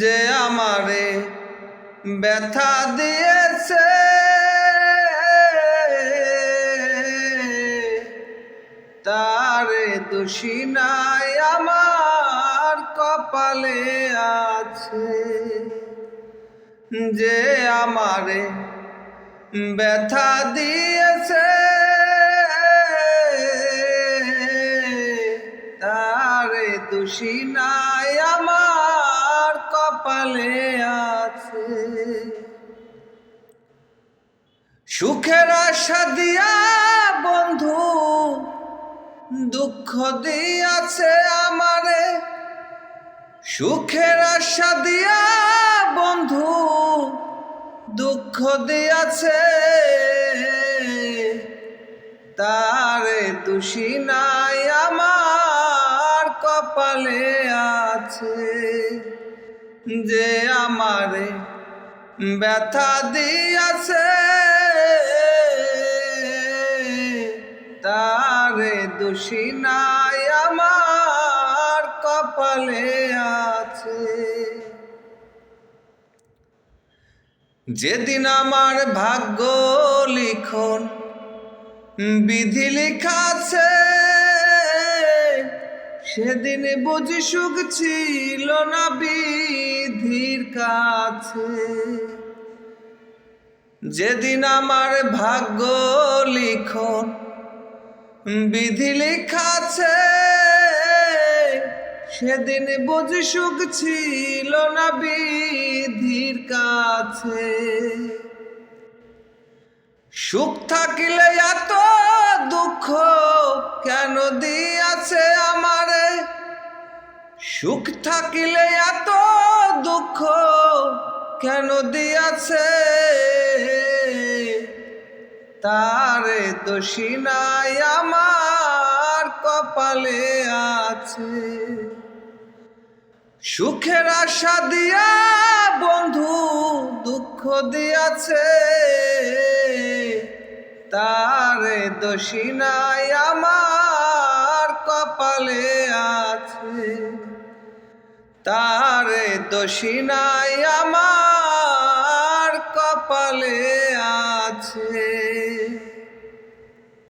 যে আমারে ব্যথা দিয়েছে। তারে দোষী নাই আমার কপালে আছে। যে আমারে ব্যথা দিয়েছে, তারে দোষী নাই আমার কপালে আছে। সুখের আশা দিয়া বন্ধু, দুঃখ দিয়াছে আমারে। সুখের আশা দিয়া বন্ধু, দুঃখ দিয়াছে তারে দোষী নাই আমার, কপালে আছে। যে আমারে ব্যথা দিয়াছে, তারে দোষী নাই আমার কপালে আছে। যেদিন আমার ভাগ্য লিখন, বিধি লিখাছে সেদিন বুঝি সুখ ছিল না বিধির কাছে। যেদিন আমার ভাগ্য লিখন, বিধি লিখাছে, সেদিন বুঝি সুখ ছিল না বিধির কাছে। সুখ থাকিলে এত দুঃখ কেন দিয়াছে আমারে সুখ থাকিলে এত দুঃখ কেন দিয়াছে? তারে দোষী নাই আমার কপালে আছে। সুখের আশা দিয়া বন্ধু দুঃখ দিয়াছে। তারে দোষী নাই আমার কপালে আছে। তারে দোষী নাই আমার কপালে আছে।